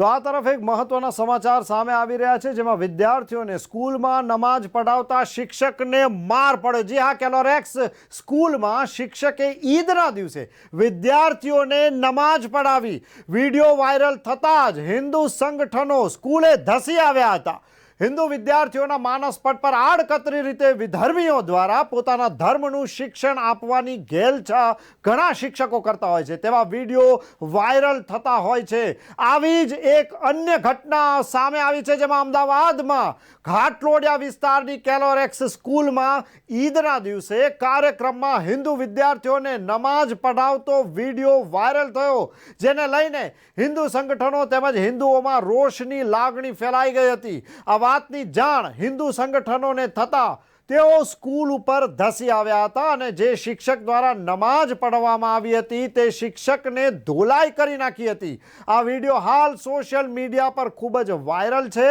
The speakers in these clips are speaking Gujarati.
તો આ તરફ એક મહત્વના સમાચાર સામે આવી રહ્યા છે, જેમાં વિદ્યાર્થીઓને સ્કૂલમાં નમાજ પઢાવતા શિક્ષકને માર પડ્યો. જી હા, કેલોરેક્સ, સ્કૂલમાં શિક્ષકે ઈદના દિવસે વિદ્યાર્થીઓને નમાજ પઢાવી. વીડિયો વાયરલ થતાં જ હિન્દુ સંગઠનો સ્કૂલે ધસી આવ્યા હતા. હિન્દુ વિદ્યાર્થીઓના માનસ પટ પર આડકતરી રીતે વિધર્મીઓ દ્વારા પોતાના ધર્મનું શિક્ષણ આપવાની ઘેલછા ઘણા શિક્ષકો કરતા હોય છે. તેવા વીડિયો વાયરલ થતા હોય છે. આવી જ એક અન્ય ઘટના સામે આવી છે જેમાં અમદાવાદમાં ઘાટલોડિયા વિસ્તારની કેલોરેક્સ સ્કૂલમાં ઈદના દિવસે કાર્યક્રમમાં હિન્દુ વિદ્યાર્થીઓને નમાજ પઢાવતો વીડિયો વાયરલ થયો, જેને લઈને હિન્દુ સંગઠનો તેમજ હિન્દુઓમાં રોષની લાગણી ફેલાઈ ગઈ હતી. આ વાતની જાણ હિન્દુ સંગઠનોને થતાં તેઓ સ્કૂલ ઉપર ધસી આવ્યા હતા અને જે શિક્ષક દ્વારા નમાજ પઢવામાં આવી હતી તે શિક્ષકને ધોલાઈ કરી નાખી હતી. આ વીડિયો હાલ સોશિયલ મીડિયા પર ખૂબ જ વાયરલ છે.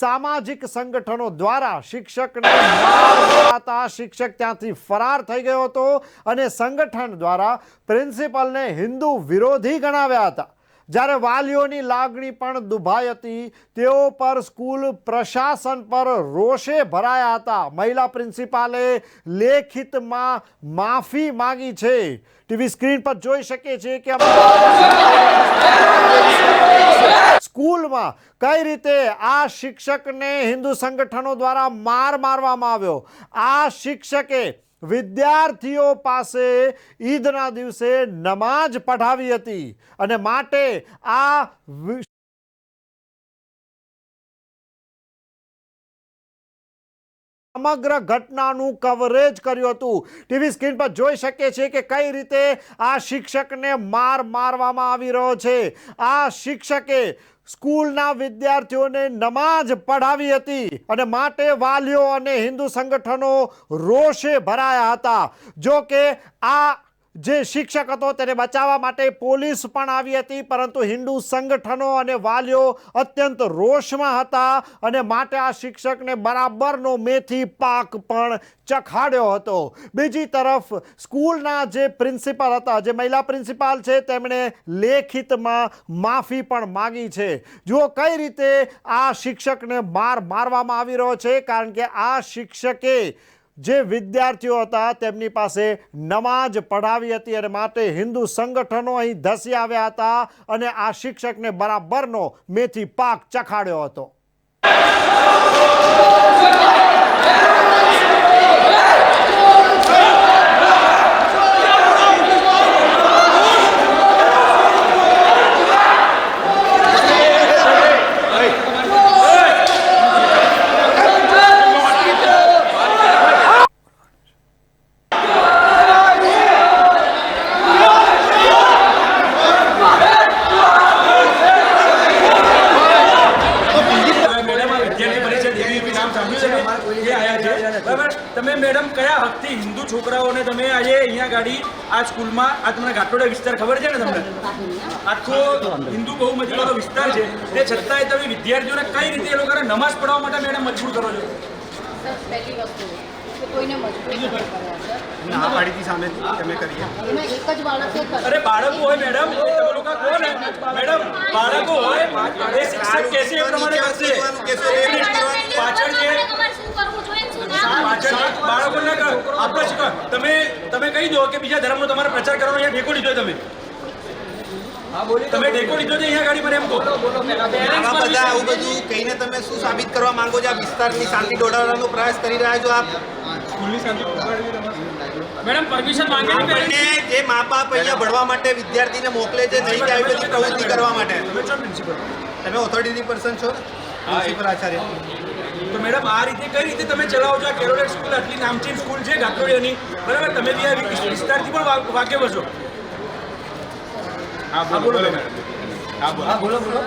સામાજિક સંગઠનો દ્વારા શિક્ષકને આ શિક્ષક ત્યાંથી ફરાર થઈ ગયો હતો અને સંગઠન દ્વારા પ્રિન્સિપલને હિન્દુ વિરોધી ગણાવ્યા હતા. જ્યારે વાલીઓની લાગણી પણ દુભાઈ હતી, તેઓ પર સ્કૂલ પ્રશાસન પર રોષે ભરાયા હતા. મહિલા પ્રિન્સિપાલે લેખિતમાં માફી માંગી છે. ટીવી સ્ક્રીન પર જોઈ શકીએ છીએ કે સ્કૂલમાં કઈ રીતે આ શિક્ષકને હિન્દુ સંગઠનો દ્વારા માર મારવામાં આવ્યો. આ શિક્ષકે વિદ્યાર્થીઓ પાસે ઈદના દિવસે નમાજ પઢાવી હતી અને માટે આ સમગ્ર ઘટનાનું કવરેજ કર્યું હતું. ટીવી સ્ક્રીન પર જોઈ શકીએ છીએ કે કઈ રીતે આ શિક્ષકને માર મારવામાં આવી રહ્યો છે. આ શિક્ષકે સ્કૂલના વિદ્યાર્થીઓને નમાજ પઢાવી હતી અને માટે વાલીઓ અને હિન્દુ સંગઠનો રોષે ભરાયા હતા. જો કે આ જે શિક્ષક હતો તેને બચાવવા માટે પોલીસ પણ આવી હતી, પરંતુ હિન્દુ સંગઠનો અને વાલીઓ અત્યંત રોષમાં હતા અને માટે આ શિક્ષકને બરાબરનો મેથી પાક પણ ચખાડ્યો હતો. બીજી તરફ, સ્કૂલના જે પ્રિન્સિપાલ હતા, જે મહિલા પ્રિન્સિપાલ છે, તેમણે લેખિતમાં માફી પણ માંગી છે. જુઓ કઈ રીતે આ શિક્ષકને માર મારવામાં આવી રહ્યો છે, કારણ કે આ શિક્ષકે જે વિદ્યાર્થીઓ હતા તેમની પાસે નમાજ પઢાવી હતી અને માટે હિન્દુ સંગઠનો અહીં ધસી આવ્યા હતા અને આ શિક્ષકને બરાબરનો મેથી પાક ચખાડ્યો હતો મેડમ આ વિદ્યાર્થી પરિષદ એબીવીપી નામ સાંભળ્યું છે કે એ આયા છે. બરાબર? તમે મેડમ કયા હકથી હિન્દુ છોકરાઓને તમે આજે અહીંયા ગાડી આ સ્કૂલમાં આ તમને ઘાટોડા વિસ્તાર ખબર છે ને તમને? આખો હિન્દુ બહુમતીવાળો વિસ્તાર છે. તે છતાંય તમે વિદ્યાર્થીઓને કઈ રીતે એ લોકોને નમાઝ પડવા માટે મેડમ મજબૂર કરો છો? પહેલી વસ્તુ કોઈને મજબૂર ના પાડીથી સામે તમે કરીએ. એમાં એક જ બાળકે કર્યું. અરે બાળકો હોય મેડમ. ને મેડમ બાળકો હોય. એ શિક્ષક કેસે એ પ્રમાણે કરશે. પાછળ જે પાછળ બાળકો ના આપણે તમે તમે કહી દો કે બીજા ધર્મનો તમારે પ્રચાર કરવાનો અહીંયા ઠેકો લીધો તમે. તમે લીધો છે અહીંયા ગાડી પર એમ કહો. આવા બધા આવું બધું કહીને તમે શું સાબિત કરવા માંગો છો? આ વિસ્તારની શાંતિ દોડાવવાનો પ્રયાસ કરી રહ્યા છો આપ? મેડમ પરમિશન માંગેલી આપણને જે મા બાપ અહીંયા ભણવા માટે વિદ્યાર્થીને મોકલે છે નહીં કે આવી બધી પ્રવૃત્તિ કરવા માટે. તમે છો પ્રિન્સિપલ તમે ઓથોરિટી પર્સન છો? પ્રિન્સિપલ આચાર્ય. તો મેડમ આ રીતે કઈ રીતે તમે ચલાવો છો? આ કેરોલેટ સ્કૂલ આટલી નામચીન સ્કૂલ છે ગાંઠોડિયાની. બરાબર? તમે બી આ વિસ્તારથી પણ વાક્ય વાકેફ છો હા બોલો મેડમ. હા બોલો. બોલો બોલો.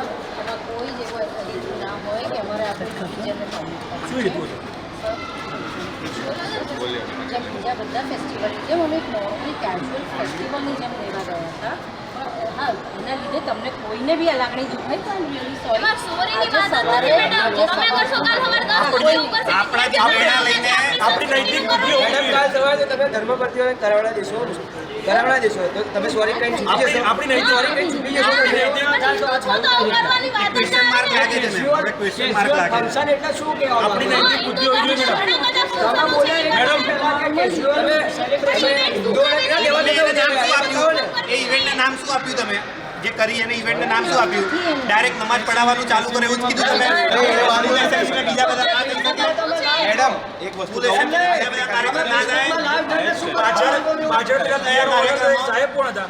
કોઈ જેવો ના હોય કે અમારે આપણે ટીચરને શું હેતુ જેમ બીજા બધા ફેસ્ટિવલ. જેમ અમે નોર્મલી કેઝ્યુઅલ ફેસ્ટિવલની જેમ લેવા ગયા હતા હા એના લીધે તમને કોઈને બી આ લાગણી દુખાય તો I'm really એમાં સોરીની વાત નથી મેડમ તમે કરશો કાલ સવારે દસ વાગે એવું કરશે આપણા જે પ્રેરણા લઈને આપણી નૈતિક બુદ્ધિ હોવી મેડમ. કાલ સવારે તમે ધર્મપતિઓને કરાવડા દેશો કરાવડા દેશો તો તમે સોરી કઈ છૂટી જશો આપણી નૈતિક સોરી કઈ છૂટી જશો તો છો તો અવગણવાની વાત જ ક્વેશ્ચન માર્ક લાગે ફંક્શન એટલે શું કહેવા આપણી? નૈતિક બુદ્ધિ હોવી જોઈએ મેડમ તમે મેડમ. પહેલા કે casual celebration લેવા દેવા છે? એ બતાવો ને. એ ઇવેન્ટના નામ શું આપ્યું તમે? જે કરી એને ઇવેન્ટને નામ શું આપ્યું? ડાયરેક્ટ નમાજ પઢાવવાનું ચાલુ કરે એવું જ કીધું તમે? બીજા બધા મેડમ એક વસ્તુ કાર્યક્રમ ના પાછળ પાછળ તૈયાર સાહેબ કોણ હતા?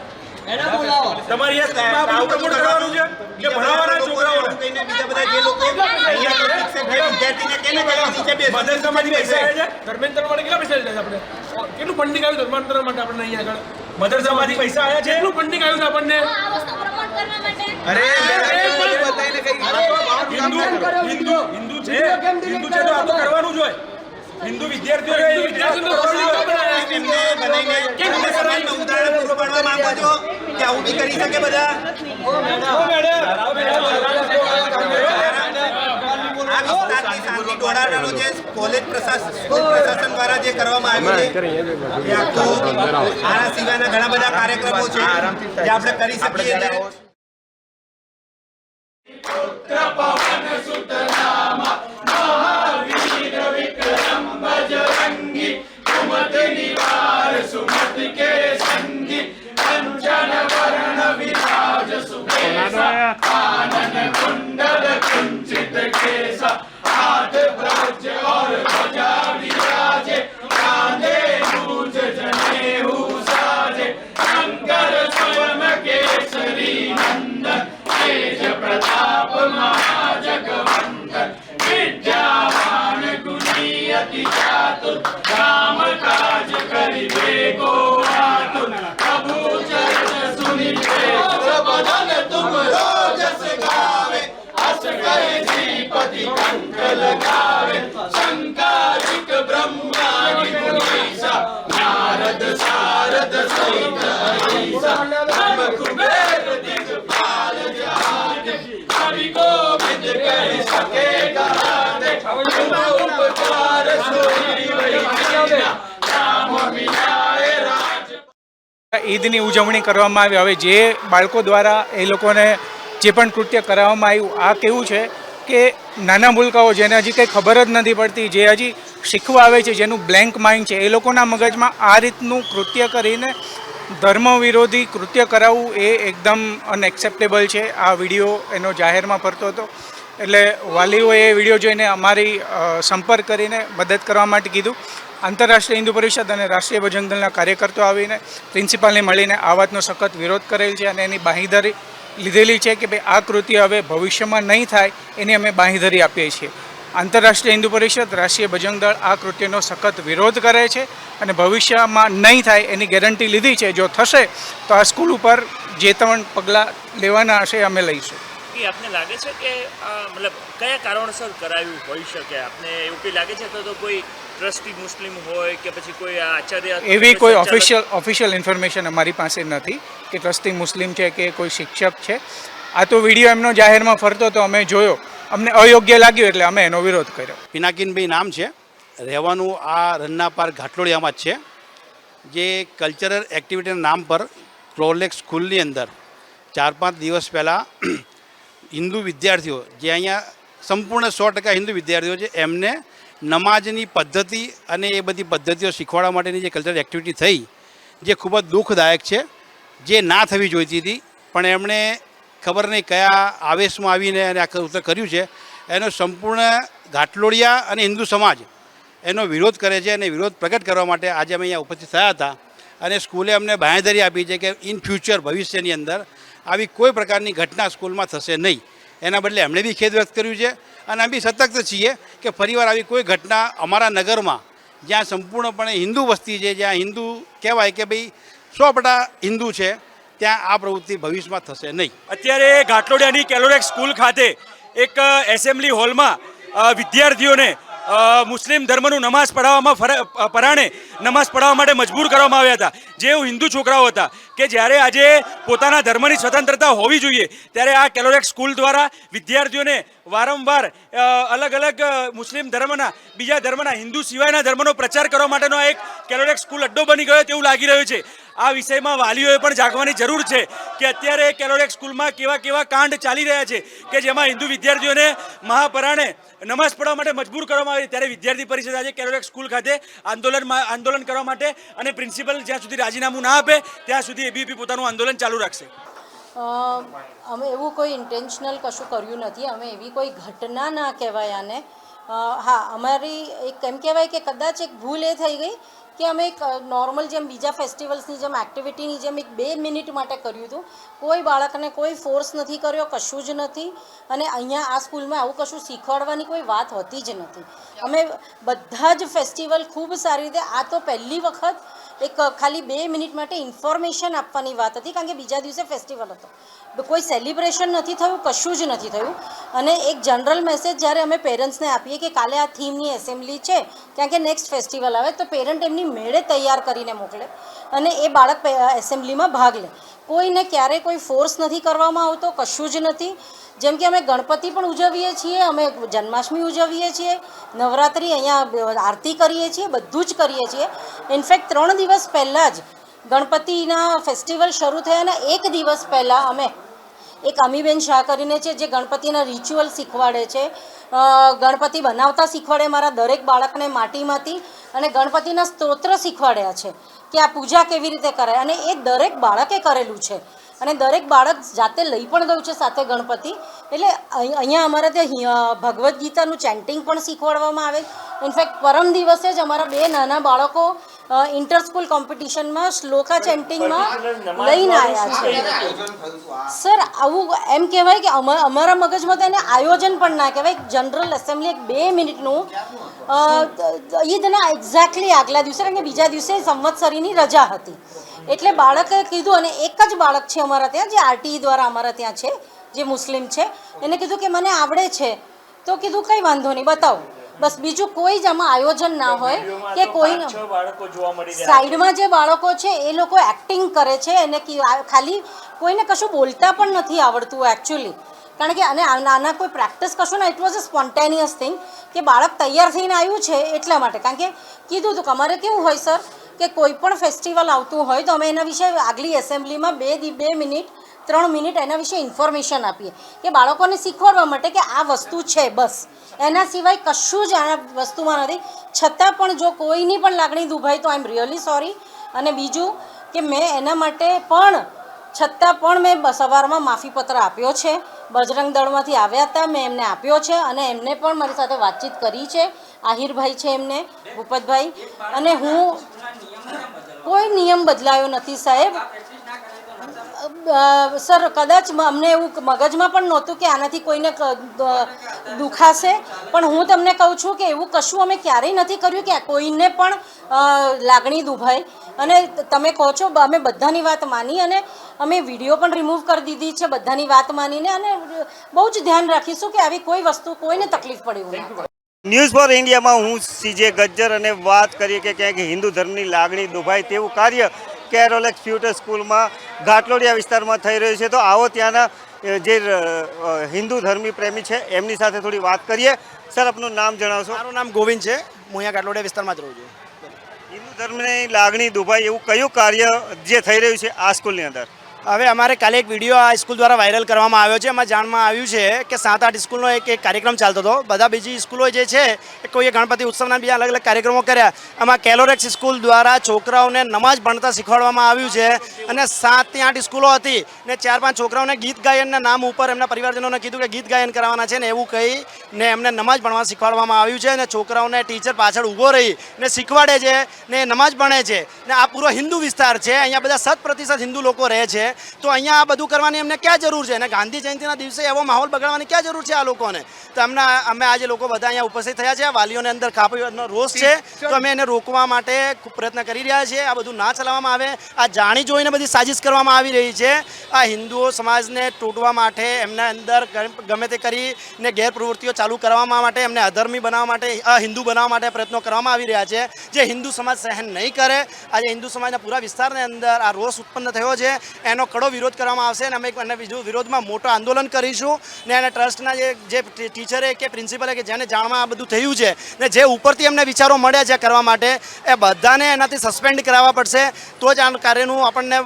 તમારી પ્રમોટ કરવાનું છે? કે ભણાવવાના છોકરાઓને? કહીને બીજા બધા જે લોકો અહીંયા તો છે, વિદ્યાર્થીને કહે ને કે નીચે બેસ. મદરસામાંથી પૈસા ધર્મેન્દ્ર માટે કેટલા પૈસા છે આપણે? કેટલું ફંડિંગ આવ્યું ધર્માંતર માટે આપણે અહીંયા આગળ? મદરસામાંથી પૈસા આવ્યા છે? એટલું ફંડિંગ આવ્યું છે આપણને? અરે કઈ હિન્દુ હિન્દુ હિન્દુ છે હિન્દુ છે તો આ તો કરવાનું જ હોય. હિન્દુ વિદ્યાર્થીઓ ઉદાહરણ પૂરું પાડવા માંગો છો કે આવું બી કરી શકે બધા? આ વિસ્તારની શાંતિ દોડાવવાનો જે કોલેજ પ્રશાસન પ્રશાસન દ્વારા જે કરવામાં આવ્યું છે આના સિવાયના ઘણા બધા કાર્યક્રમો છે, જે આપણે કરી શકીએ Marquesa ઈદની ઉજવણી કરવામાં આવી. હવે જે બાળકો દ્વારા એ લોકોને જે પણ કૃત્ય કરાવવામાં આવ્યું, આ કેવું છે? કે નાના મુલકાઓ જેને હજી કંઈ ખબર જ નથી પડતી, જે હજી શીખવા આવે છે, જેનું બ્લેન્ક માઇન્ડ છે, એ લોકોના મગજમાં આ રીતનું કૃત્ય કરીને ધર્મ વિરોધી કૃત્ય કરાવવું એ એકદમ અનએક્સેપ્ટેબલ છે. આ વીડિયો એનો જાહેરમાં ફરતો હતો. એટલે વાલીઓએ એ વીડિયો જોઈને અમારી સંપર્ક કરીને મદદ કરવા માટે કીધું. આંતરરાષ્ટ્રીય હિન્દુ પરિષદ અને રાષ્ટ્રીય બજરંગ દળના કાર્યકર્તાઓ આવીને, પ્રિન્સિપાલને મળીને આ વાતનો સખત વિરોધ કરેલ છે અને એની બાંહીધરી લીધેલી છે કે ભાઈ આ કૃત્ય હવે ભવિષ્યમાં નહીં થાય એની અમે બાંહીધરી આપીએ છીએ. આંતરરાષ્ટ્રીય હિન્દુ પરિષદ, રાષ્ટ્રીય બજરંગ દળ આ કૃત્યનો સખત વિરોધ કરે છે અને ભવિષ્યમાં નહીં થાય એની ગેરંટી લીધી છે. જો થશે તો આ સ્કૂલ ઉપર જે ત્રણ પગલાં લેવાના હશે અમે લઈશું. કે આપને લાગે છે કે મતલબ કયા કારણોસર કરાયું હોઈ શકે? આપને એવું કંઈ લાગે છે? તો કોઈ ટ્રસ્ટી મુસ્લિમ હોય કે પછી કોઈ આચાર્ય એવી કોઈ ઓફિશિયલ ઓફિશિયલ ઇન્ફોર્મેશન અમારી પાસે નથી કે ટ્રસ્ટી મુસ્લિમ છે કે કોઈ શિક્ષક છે. આ તો વીડિયો એમનો જાહેરમાં ફરતો તો અમે જોયો. અમને અયોગ્ય લાગ્યું એટલે અમે એનો વિરોધ કર્યો. પિનાકીનભાઈ નામ છે. રહેવાનું આ રન્ના પાર્ક ઘાટલોડિયામાં જ છે. જે કલ્ચરલ એક્ટિવિટીના નામ પર ક્લોલેક્સ સ્કૂલની અંદર ચાર પાંચ દિવસ પહેલાં હિન્દુ વિદ્યાર્થીઓ જે અહીંયા સંપૂર્ણ સો ટકા હિન્દુ વિદ્યાર્થીઓ છે એમને નમાજની પદ્ધતિ અને એ બધી પદ્ધતિઓ શીખવાડવા માટેની જે કલ્ચરલ એક્ટિવિટી થઈ, જે ખૂબ જ દુઃખદાયક છે, જે ના થવી જોઈતી હતી, પણ એમણે ખબર નહીં કયા આવેશમાં આવીને અને આ કર્યું છે, એનો સંપૂર્ણ ઘાટલોડિયા અને હિન્દુ સમાજ એનો વિરોધ કરે છે અને વિરોધ પ્રગટ કરવા માટે આજે અમે અહીંયા ઉપસ્થિત થયા હતા અને સ્કૂલે અમને બાંયધરી આપી છે કે ઇન ફ્યુચર ભવિષ્યની અંદર આવી કોઈ પ્રકારની ઘટના સ્કૂલમાં થશે નહીં. એના બદલે એમણે બી ખેદ વ્યક્ત કર્યું છે અને અમે સતર્ક છીએ કે ફરીવાર આવી કોઈ ઘટના અમારા નગરમાં જ્યાં સંપૂર્ણપણે હિન્દુ વસ્તી છે, જ્યાં હિન્દુ કહેવાય કે ભાઈ સો ટકા હિન્દુ છે, ત્યાં આ પ્રવૃત્તિ ભવિષ્યમાં થશે નહીં. અત્યારે ઘાટલોડિયાની કેલોરેક સ્કૂલ ખાતે એક એસેમ્બલી હોલમાં વિદ્યાર્થીઓને મુસ્લિમ ધર્મનું નમાઝ પઢાવવામાં પરાણે નમાઝ પઢાવવા માટે મજબૂર કરવામાં આવ્યા હતા. જે હિન્દુ છોકરાઓ હતા કે જ્યારે આજે પોતાના ધર્મની સ્વતંત્રતા હોવી જોઈએ, ત્યારે આ કેલોરેક સ્કૂલ દ્વારા વિદ્યાર્થીઓને વારંવાર અલગ અલગ મુસ્લિમ ધર્મના, બીજા ધર્મના, હિન્દુ સિવાયના ધર્મનો પ્રચાર કરવા માટેનો એક કેલોરેક સ્કૂલ અડ્ડો બની ગયો તેવું લાગી રહ્યું છે. આ વિષયમાં વાલીઓએ પણ જાગવાની જરૂર છે કે અત્યારે કેલોરેક્સ સ્કૂલમાં કેવા કેવા કાંડ ચાલી રહ્યા છે કે જેમાં હિન્દુ વિદ્યાર્થીઓને મહાપરાણે નમાઝ પઢવા માટે મજબૂર કરવામાં આવે ત્યારે વિદ્યાર્થી પરિષદ આજે કેલોરેક્સ સ્કૂલ ખાતે આંદોલનમાં આંદોલન કરવા માટે અને પ્રિન્સિપલ જ્યાં સુધી રાજીનામું ના આપે ત્યાં સુધી એબીપી પોતાનું આંદોલન ચાલુ રાખશે. અમે એવું કોઈ ઇન્ટેન્શનલ કશું કર્યું નથી. અમે એવી કોઈ ઘટના ના કહેવાય આને. હા, અમારી એક એમ કહેવાય કે કદાચ એક ભૂલ એ થઈ ગઈ કે અમે એક નોર્મલ જેમ બીજા ફેસ્ટિવલ્સની જેમ એક્ટિવિટીની જેમ એક બે મિનિટ માટે કર્યું હતું. કોઈ બાળકને કોઈ ફોર્સ નથી કર્યો, કશું જ નથી. અને અહીંયા આ સ્કૂલમાં આવું કશું શીખવાડવાની કોઈ વાત હોતી જ નથી. અમે બધા જ ફેસ્ટિવલ ખૂબ સારી રીતે, આ તો પહેલી વખત એક ખાલી બે મિનિટ માટે ઇન્ફોર્મેશન આપવાની વાત હતી, કારણ કે બીજા દિવસે ફેસ્ટિવલ હતો. કોઈ સેલિબ્રેશન નથી થયું, કશું જ નથી થયું. અને એક જનરલ મેસેજ જ્યારે અમે પેરેન્ટ્સને આપીએ કે કાલે આ થીમની એસેમ્બલી છે કારણ કે નેક્સ્ટ ફેસ્ટિવલ આવે, તો પેરેન્ટ એમની મેળે તૈયાર કરીને મોકલે અને એ બાળક એસેમ્બલીમાં ભાગ લે. કોઈને ક્યારેય કોઈ ફોર્સ નથી કરવામાં આવતો, કશું જ નથી. જેમ કે અમે ગણપતિ પણ ઉજવીએ છીએ, અમે જન્માષ્ટમી ઉજવીએ છીએ, નવરાત્રિ અહીંયા આરતી કરીએ છીએ, બધું જ કરીએ છીએ. ઇનફેક્ટ ત્રણ દિવસ પહેલાં જ ગણપતિના ફેસ્ટિવલ શરૂ થયાના એક દિવસ પહેલાં અમે એક અમીબેન શાહ કરીને છે, જે ગણપતિના રિચ્યુઅલ શીખવાડે છે. ગણપતિ બનાવતા શીખવાડે મારા દરેક બાળકને માટીમાંથી અને ગણપતિના સ્તોત્ર શીખવાડ્યા છે કે આ પૂજા કેવી રીતે કરાય અને એ દરેક બાળકે કરેલું છે. અને દરેક બાળક જાતે લઈ પણ ગયું છે સાથે ગણપતિ. એટલે અહીં- અહીંયા અમારા ત્યાં ભગવદ્ ગીતાનું ચેન્ટિંગ પણ શીખવાડવામાં આવે. ઇનફેક્ટ પરમ દિવસે જ અમારા બે નાના બાળકો ઇન્ટર સ્કૂલ કોમ્પિટિશનમાં શ્લોકા ચેન્ટિંગમાં લઈને આવ્યા છે. સર આવું એમ કહેવાય કે અમા- અમારા મગજમાં તેને આયોજન પણ ના કહેવાય. જનરલ એસેમ્બલી એક બે મિનિટનું ઈદના એક્ઝેક્ટલી આગલા દિવસે કારણ કે બીજા દિવસે સંવત્સરીની રજા હતી. એટલે બાળકે કીધું અને એક જ બાળક છે અમારા ત્યાં, જે આરટીઈ દ્વારા અમારા ત્યાં છે, જે મુસ્લિમ છે. એને કીધું કે મને આવડે છે. તો કીધું, કંઈ વાંધો નહીં, બતાવો. બસ બીજું કોઈ જ આમાં આયોજન ના હોય કે કોઈ સાઈડમાં જે બાળકો છે એ લોકો એક્ટિંગ કરે છે એને ખાલી કોઈને કશું બોલતા પણ નથી આવડતું એકચ્યુઅલી કારણ કે અને નાના કોઈ પ્રેક્ટિસ કશું ના it was a spontaneous thing કે બાળક તૈયાર થઈને આવ્યું છે એટલા માટે. કારણ કે કીધું હતું કે અમારે કેવું હોય સર કે કોઈ પણ ફેસ્ટિવલ આવતું હોય તો અમે એના વિશે આગલી એસેમ્બલીમાં બે દી બે મિનિટ ત્રણ મિનિટ એના વિશે ઇન્ફોર્મેશન આપીએ. કે બાળકોને શીખવાડવા માટે કે આ વસ્તુ છે, બસ. એના સિવાય કશું જ આ વસ્તુમાં નથી. છતાં પણ જો કોઈની પણ લાગણી દુભાઈ તો આઈ એમ રિયલી સોરી અને બીજું કે મેં એના માટે પણ, છતાં પણ મેં સવારમાં માફીપત્ર આપ્યો છે. બજરંગ દળમાંથી આવ્યા હતા, મેં એમને આપ્યો છે અને એમને પણ મારી સાથે વાતચીત કરી છે. આહિરભાઈ છે એમને, ભૂપતભાઈ. અને હું કોઈ નિયમ બદલાયો નથી સાહેબ. સર, કદાચ અમને એવું મગજમાં પણ નહોતું કે આનાથી કોઈને દુખાશે. પણ હું તમને કહું છું કે એવું કશું અમે ક્યારેય નથી કર્યું કે કોઈને પણ લાગણી દુભાય અને તમે કહો છો અમે બધાની વાત માની અને અમે વીડિયો પણ રિમૂવ કરી દીધી છે બધાની વાત માનીને અને બહુ જ ધ્યાન રાખીશું કે આવી કોઈ વસ્તુ કોઈને તકલીફ પડે એવું ન્યૂઝ ફોર ઇન્ડિયામાં હું સીજે ગજ્જર અને વાત કરીએ કે ક્યાંક હિન્દુ ધર્મની લાગણી દુભાય તેવું કાર્ય કેરોલેક્સ ફ્યુટર સ્કૂલમાં ઘાટલોડિયા વિસ્તારમાં થઈ રહ્યું છે. તો આવો ત્યાંના જે હિન્દુ ધર્મી પ્રેમી છે એમની સાથે થોડી વાત કરીએ. સર આપનું નામ જણાવશો? મારું નામ ગોવિંદ છે. હું અહીંયા ગાટલોડિયા વિસ્તારમાં જ રહું છું. હિન્દુ ધર્મની લાગણી દુભાઈ એવું કયું કાર્ય જે થઈ રહ્યું છે આ સ્કૂલની અંદર? હવે અમારે કાલે એક વીડિયો આ સ્કૂલ દ્વારા વાયરલ કરવામાં આવ્યો છે. એમાં જાણમાં આવ્યું છે કે સાત આઠ સ્કૂલનો એક એક કાર્યક્રમ ચાલતો હતો. બધા બીજી સ્કૂલો જે છે, એ કોઈએ ગણપતિ ઉત્સવના બીજા અલગ અલગ કાર્યક્રમો કર્યા. એમાં કેલોરેક્સ સ્કૂલ દ્વારા છોકરાઓને નમાઝ ભણતા શીખવાડવામાં આવ્યું છે અને સાતથી આઠ સ્કૂલો હતી ને ચાર પાંચ છોકરાઓને ગીત ગાયનના નામ ઉપર એમના પરિવારજનોને કીધું કે ગીત ગાયન કરવાના છે ને એવું કહી ને એમને નમાજ ભણવા શીખવાડવામાં આવ્યું છે અને છોકરાઓને ટીચર પાછળ ઊભો રહી ને શીખવાડે છે ને નમાઝ ભણે છે. ને આ પૂરો હિન્દુ વિસ્તાર છે. અહીંયા બધા સત પ્રતિશત હિન્દુ લોકો રહે છે. તો અહીંયા આ બધું કરવાની એમને ક્યાં જરૂર છે? અને ગાંધી જયંતિના દિવસે એવો માહોલ બગાડવાની ક્યાં જરૂર છે આ લોકોને? તો એમના અમે આજે લોકો બધા અહીંયા ઉપસ્થિત થયા છે વાલીઓને અંદર કાપીનો રોષ છે. તો અમે એને રોકવા માટે પ્રયત્ન કરી રહ્યા છીએ. આ બધું ના ચલાવવામાં આવે. આ જાણી જોઈને બધી સાજિશ કરવામાં આવી રહી છે. આ હિન્દુઓ સમાજને તૂટવા માટે એમના અંદર ગમે તે કરીને ગેરપ્રવૃત્તિઓ ચાલુ કરવામાં માટે, એમને અધર્મી બનાવવા માટે અહિન્દુ બનાવવા માટે પ્રયત્નો કરવામાં આવી રહ્યા છે. જે હિન્દુ સમાજ સહન નહીં કરે, આજે હિન્દુ સમાજના પૂરા વિસ્તારની અંદર આ રોષ ઉત્પન્ન થયો છે. એનો કડો વિરોધ કરવામાં આવશે અને અમે અને બીજું વિરોધમાં મોટો આંદોલન કરીશું ને એને ટ્રસ્ટના જે જે ટીચરે કે પ્રિન્સિપલે કે જેને જાણવા આ બધું થયું છે ને જે ઉપરથી એમને વિચારો મળ્યા છે કરવા માટે, એ બધાને એનાથી સસ્પેન્ડ કરાવવા પડશે. તો જ આ કાર્યનું આપણને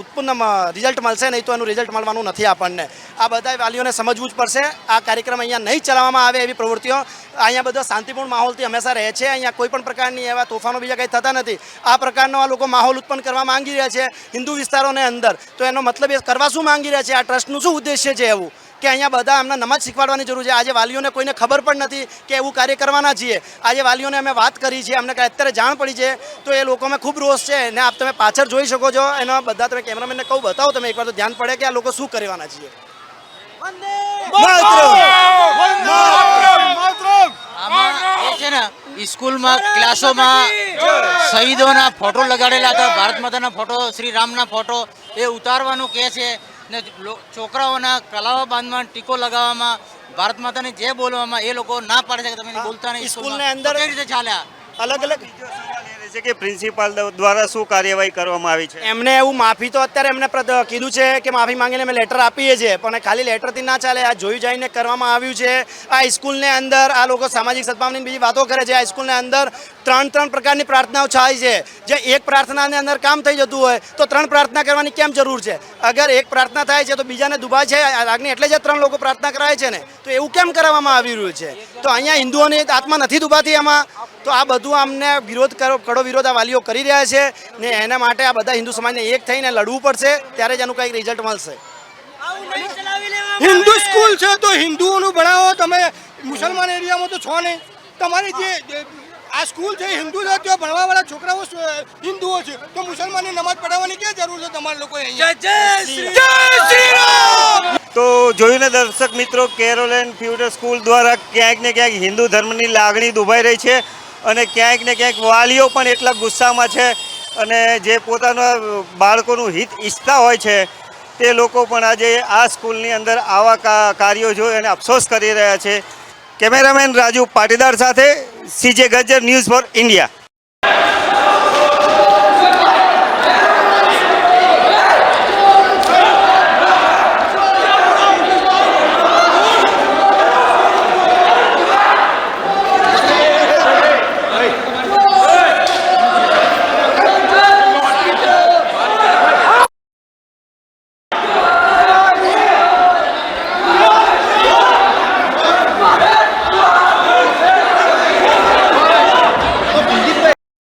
ઉત્પન્ન રિઝલ્ટ મળશે, નહીં તો એનું રિઝલ્ટ મળવાનું નથી આપણને. આ બધા વાલીઓને સમજવું જ પડશે. આ કાર્યક્રમ અહીંયા નહીં ચલાવવામાં આવે એવી પ્રવૃત્તિઓ. અહીંયા બધા શાંતિપૂર્ણ માહોલથી હંમેશા રહે છે. અહીંયા કોઈ પણ પ્રકારની એવા તોફાનો બીજા કંઈ થતા નથી. આ પ્રકારનો આ લોકો માહોલ ઉત્પન્ન કરવા માંગી રહ્યા છે હિન્દુ વિસ્તારોને અંદર. તો એનો મતલબ એ કરવા શું માંગી રહ્યા છે? આ ટ્રસ્ટનું શું ઉદ્દેશ્ય છે એવું? કે અહીંયા બધા અમને નમાજ શીખવાડવાની જરૂર છે. આજે વાલીઓને કોઈને ખબર પણ નથી કે એવું કાર્ય કરવાના છીએ. આજે વાલીઓને અમે વાત કરી છે. અમને કાંઈ અત્યારે જાણ પડી છે. તો એ લોકોમાં ખૂબ રોષ છે. ને આપ તમે પાછળ જોઈ શકો છો. એનો બધા તમે કેમેરામેનને કહું બતાવો તમે એકવાર તો ધ્યાન પડે કે આ લોકો શું કરવાના છીએ. આમાં છે ને સ્કૂલમાં ક્લાસોમાં શહીદોના ફોટો લગાડેલા હતા ભારત માતાના ફોટો શ્રી રામના ફોટો એ ઉતારવાનું કહે છે. ને છોકરાઓના કલાવા બાંધવામાં ટીકો લગાવવામાં ભારત માતાને જે બોલવામાં એ લોકો ના પાડે છે કે તમે બોલતા નહીં સ્કૂલને. અંદર કઈ રીતે ચાલ્યા? અલગ અલગ છે કે પ્રિન્સિપાલ દ્વારા શું કાર્યવાહી કરવામાં આવી છે? એમને એવું માફી તો અત્યારે એમને કીધું છે કે માફી માંગીને અમે લેટર આપીએ છીએ, પણ ખાલી લેટરથી ના ચાલે. આ જોઈ જઈને કરવામાં આવ્યું છે. આ સ્કૂલને અંદર આ લોકો સામાજિક સદભાવની બીજી વાતો કરે છે. આ સ્કૂલને અંદર ત્રણ ત્રણ પ્રકારની પ્રાર્થનાઓ થાય છે. જે એક પ્રાર્થનાની અંદર કામ થઈ જતું હોય, તો ત્રણ પ્રાર્થના કરવાની કેમ જરૂર છે? અગર એક પ્રાર્થના થાય છે તો બીજાને દુભાય છે. આગની એટલે જ ત્રણ લોકો પ્રાર્થના કરાય છે ને. તો એવું કેમ કરવામાં આવી રહ્યું છે? તો અહીંયા હિન્દુઓની આત્મા નથી દુભાતી એમાં તો આ બધું અમને વિરોધ કરો કડો વિરોધ આ વાલીઓ કરી રહ્યા છે ને એના માટે આ બધા હિન્દુ સમાજને એક થઈને લડવું પડશે ત્યારે જ એનું કંઈક રિઝલ્ટ મળશે. હિન્દુ સ્કૂલ છે તો હિન્દુઓનું ભણાવો તમે મુસલમાન એરિયામાં તો છો નહીં. તમારી જે આ સ્કૂલ છે હિન્દુ છે ત્યાં ભણવાવાળા છોકરાઓ હિન્દુઓ છે. તો મુસલમાનની નમાજ પઢાવવાની ક્યાં જરૂર છે તમારા લોકો તો જોયું ને દર્શક મિત્રો કેરોલેન ફ્યુટર સ્કૂલ દ્વારા ક્યાંક ને ક્યાંક હિન્દુ ધર્મની લાગણી દુભાઈ રહી છે અને ક્યાંક ને ક્યાંક વાલીઓ પણ એટલા ગુસ્સામાં છે અને જે પોતાના બાળકોનું હિત ઈચ્છતા હોય છે, તે લોકો પણ આજે આ સ્કૂલની અંદર આવા કાર્યો જોઈ અને અફસોસ કરી રહ્યા છે. કેમેરામેન રાજુ પાટીદાર સાથે C J Gajjar news for India